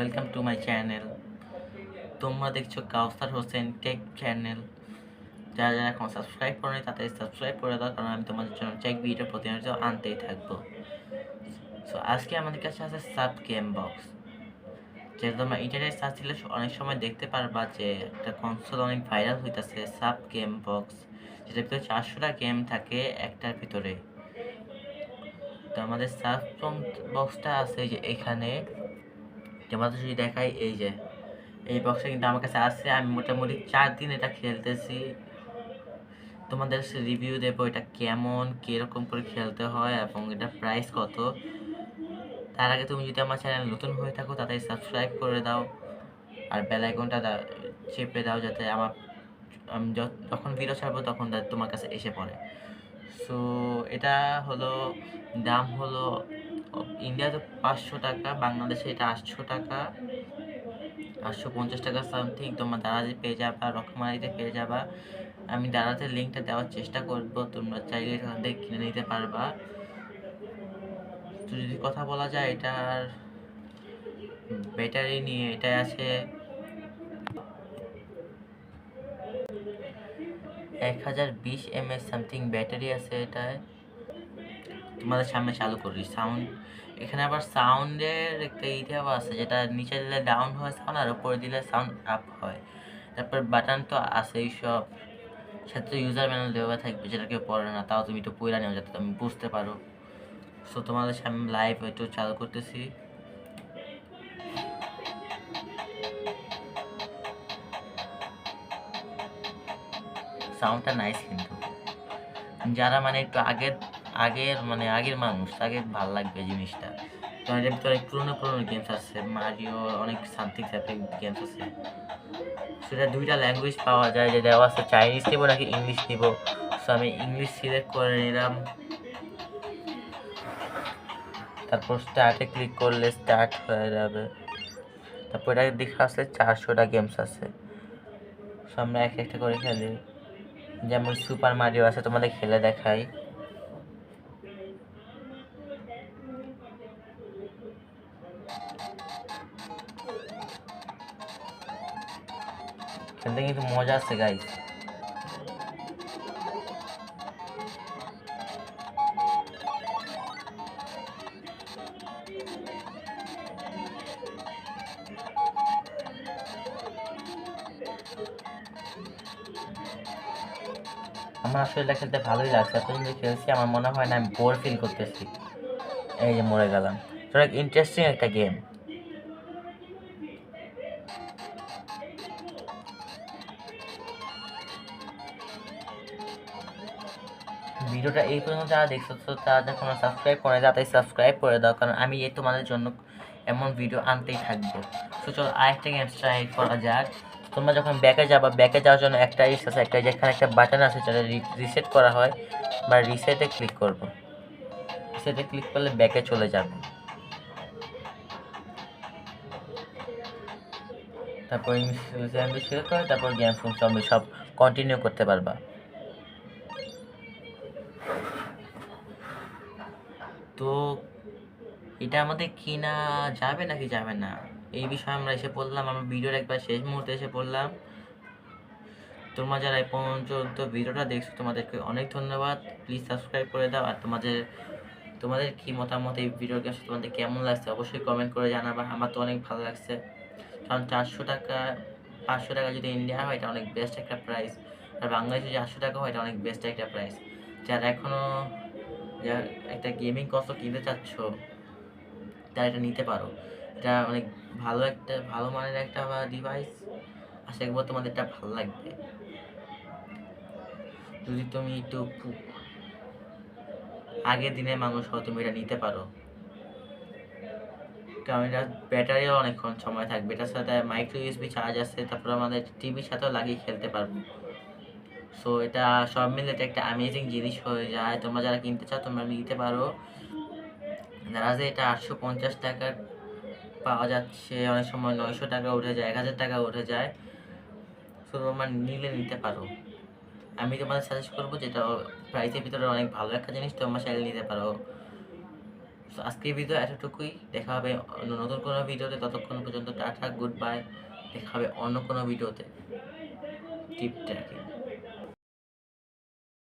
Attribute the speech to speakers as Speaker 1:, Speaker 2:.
Speaker 1: Welcome to my channel তোমরা দেখছ কাউসার Hossain take channel যারা যারা এখন সাবস্ক্রাইব করে তাদের সাবস্ক্রাইব করে দাও, কারণ আমি তোমাদের জন্য টেক ভিডিও প্রতিনিয়ত আনতেই থাকব। সো আজকে আমাদের কাছে আছে সাব গেম বক্স যেটা তোমরা ইন্টারনেট সার্চ দিলে অনেক সময় দেখতে পারবা যে একটা কনসোল অনেক ভাইরাল হইতাছে সাব গেম বক্স যেটার ভিতরে চারশোটা গেম থাকে একটার ভিতরে। তো আমাদের সাব বক্সটা আছে যে এখানে যদি দেখাই, এই যে, এই বক্সটা কিন্তু আমার কাছে আছে। আমি মোটামুটি চার দিন এটা খেলতেছি। তোমাদের রিভিউ দেবো এটা কেমন, কীরকম করে খেলতে হয় এবং এটা প্রাইস কত। তার আগে তুমি যদি আমার চ্যানেল নতুন হয়ে থাকো তাদের সাবস্ক্রাইব করে দাও আর বেল আইকনটা চেপে দাও যাতে আমার, আমি যখন ভিডিও ছাড়বো তখন তোমার কাছে এসে পড়ে। সো এটা হলো, দাম হলো ইন্ডিয়াতে পাঁচশো টাকা, বাংলাদেশে এটা আটশো টাকা, আটশো পঞ্চাশ টাকা সামথিং তোমার দারাজে পেয়ে যাবা, রকমারিতে পেয়ে যাবা। আমি দারাজের লিঙ্কটা দেওয়ার চেষ্টা করব, তোমরা চাইলে এখান থেকে কিনে নিতে পারবা। তো যদি কথা বলা যায়, এটার ব্যাটারি নিয়ে এটা আছে। এক হাজার বিশ এমএস সামথিং ব্যাটারি আছে এটায়। তোমাদের সামনে চালু করি সাউন্ড এখানে আবার সাউন্ডের একটা ইতিহাস আছে, যেটা নিচে দিলে ডাউন হয় সাউন্ড আর উপরে দিলে সাউন্ড আপ হয়। তারপর বাটন তো আছেই সব। সাথে ইউজার ম্যানুয়াল দেওয়া থাকবে, যেটা কেউ পড়ে না, তাও তুমি একটু পড়ে নেও যাতে তুমি বুঝতে পারো। সো তোমাদের সামনে লাইভ একটু চালু করতেছি। সাউন্ডটা নাইস কিন্তু। যারা মানে একটু আগের আগের মানে আগের মানুষ তাকে ভালো লাগবে জিনিসটা। তো এটার ভিতরে অনেক পুরোনো পুরোনো গেমস আছে মারিও অনেক সামথিং সামথিং গেমস আছে। সেটা দুইটা ল্যাঙ্গুয়েজ পাওয়া যায়, যে দেওয়া আছে চাইনিজ নিবো নাকি ইংলিশ নিবো? সো আমি ইংলিশ সিলেক্ট করে নিলাম। তারপর স্টার্টে ক্লিক করলে স্টার্ট হয়ে যাবে। তারপর এটা দিকে আসলে চারশোটা গেমস আছে। সো আমরা এক একটা করে খেলি। যেমন সুপার মারিও আছে, তোমাদের খেলে দেখাই। খেলতে কিন্তু মজা আছে গাইস আমার আসলে এটা খেলতে ভালোই লাগছে। এতদিন যে খেলছি, আমার মনে হয় না আমি বোর ফিল করতেছি। এই যে মরে গেলাম। তো ইন্টারেস্টিং একটা গেম ভিডিওটা এই পর্যন্ত যারা দেখছ, তো তারা যখন সাবস্ক্রাইব করে তাড়াতাড়ি সাবস্ক্রাইব করে দাও, কারণ আমি এই তোমাদের জন্য এমন ভিডিও আনতেই থাকব। তো চলো, আরেকটা গেম ট্রাই করা যাক। তোমরা যখন ব্যাকে যাবা ব্যাকে যাওয়ার জন্য একটা ইস আছে, একটা যেখানে একটা বাটন আছে, যেটা রিসেট করা হয়, বা রিসেটে ক্লিক করব। রিসেটে ক্লিক করলে ব্যাকে চলে যাবে। তারপর সিলেক্ট করে, তারপর গেম তুমি সব কন্টিনিউ করতে পারবা। তো এটা আমাদের কিনা যাবে নাকি যাবে না? এই বিষয়ে আমরা এসে পড়লাম, আমরা ভিডিওর একবার শেষ মুহূর্তে এসে পড়লাম। তোমরা যারা এই পর্যন্ত ভিডিওটা দেখছ, তোমাদেরকে অনেক ধন্যবাদ। প্লিজ সাবস্ক্রাইব করে দাও। আর তোমাদের তোমাদের কি মতামত এই ভিডিওর কাছে তোমাদের কেমন লাগছে অবশ্যই কমেন্ট করে জানাবা। আমার তো অনেক ভালো লাগছে। কারণ চারশো টাকা, পাঁচশো টাকা যদি ইন্ডিয়া হয়, এটা অনেক বেস্ট একটা প্রাইস আর বাংলাদেশে যদি আটশো টাকা হয়, এটা অনেক বেস্ট একটা প্রাইস যারা এখনও যা একটা গেমিং কনসোল কিনতে চাচ্ছ, তারা এটা নিতে পারো। এটা অনেক ভালো একটা, ভালো মানের একটা ডিভাইস আশা করব তোমাদের এটা ভালো লাগবে। যদি তুমি একটু আগের দিনের মানুষ হও, তুমি এটা নিতে পারো। কারণ এটা ব্যাটারিও অনেকক্ষণ সময় থাকবে। এটার সাথে মাইক্রো ইউএসবি চার্জ আছে, তারপর আমাদের টিভির সাথেও লাগিয়ে খেলতে পারব। সো এটা সব মিলে এটা একটা অ্যামেজিং জিনিস হয়ে যায়। তোমরা যারা কিনতে চাও, তোমরা নিতে পারো। যে এটা আটশো পঞ্চাশ টাকার পাওয়া যাচ্ছে। অনেক সময় নয়শো টাকা উঠে যায়, এক হাজার টাকা উঠে যায়। সো তোমরা নিলে, নিতে পারো। আমি তোমাদের সাজেস্ট করব যেটা প্রাইসের ভিতরে অনেক ভালো একটা জিনিস, তোমরা চাইলে নিতে পারো। তো আজকের ভিডিও এতটুকুই। দেখা হবে নতুন কোনো ভিডিওতে ততক্ষণ পর্যন্ত টাটা গুড বাই দেখা হবে অন্য কোনো ভিডিওতে টিপ ট্র্যাকিং